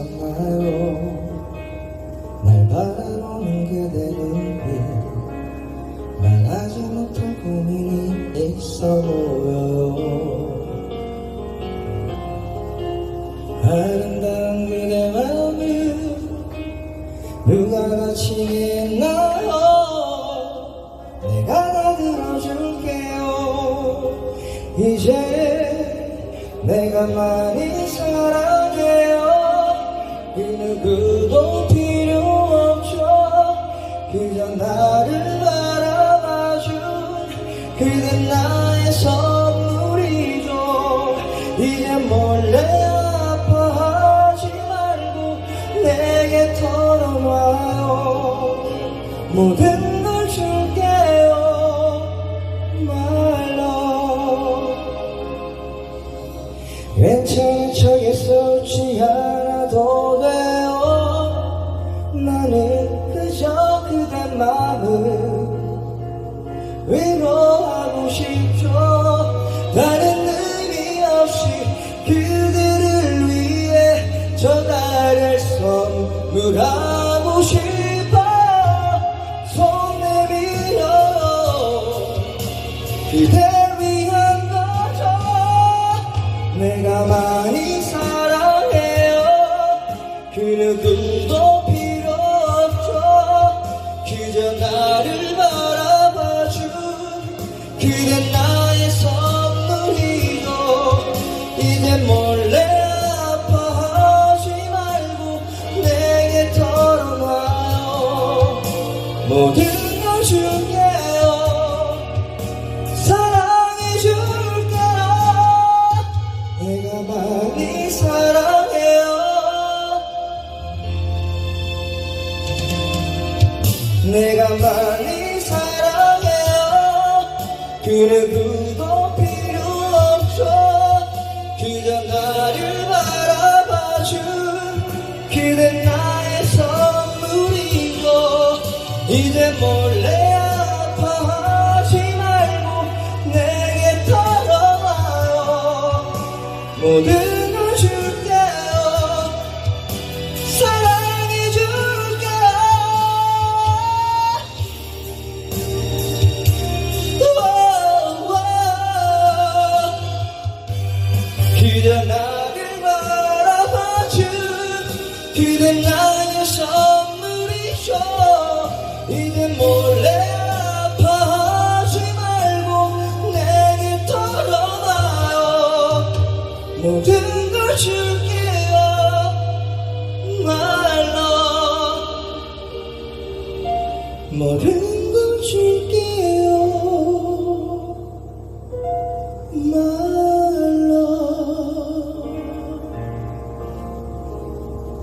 있었나요. 날 바라보는 그대 눈빛 말하지 못할 고민이 있어 보여요 아름다운 그대 마음을 누가 다치겠나요? 내가 다 들어줄게요. 이제 내가 많이 사랑해요 그 누구도 필요 없죠. 그저 나를 바라봐준 그대 나의 선물이죠. 이제 몰래 아파하지 말고 내게 털어놔요. 모든 걸 줄게요. love 괜찮은 웃지 않 싶죠. 다른 의미 없이 그들을 위해 전화를 선물하고 싶어. 손 내밀어 그댈 위한 거죠. 내가 많이 사랑해요. 그 누구도 필요 없죠. 그저 나를 바라봐준 그대 나의 선물이고 이제 몰래 아파하지 말고 내게 털어놔요. 모든 걸 줄게요. 사랑해 줄게요 내가 많이 사랑해요 그 누구도 필요 없죠 그저 나를 바라봐준 그대 나의 선물이고 이제 몰래 아파하지 말고 내게 털어와요. 모든 그냥 나를 바라봐준 그대 나의 선물이죠 이제 몰래 아파하지 말고 내게 털어놔요. 모든 걸 줄게요. 말로. 모든 걸 줄게요. 말.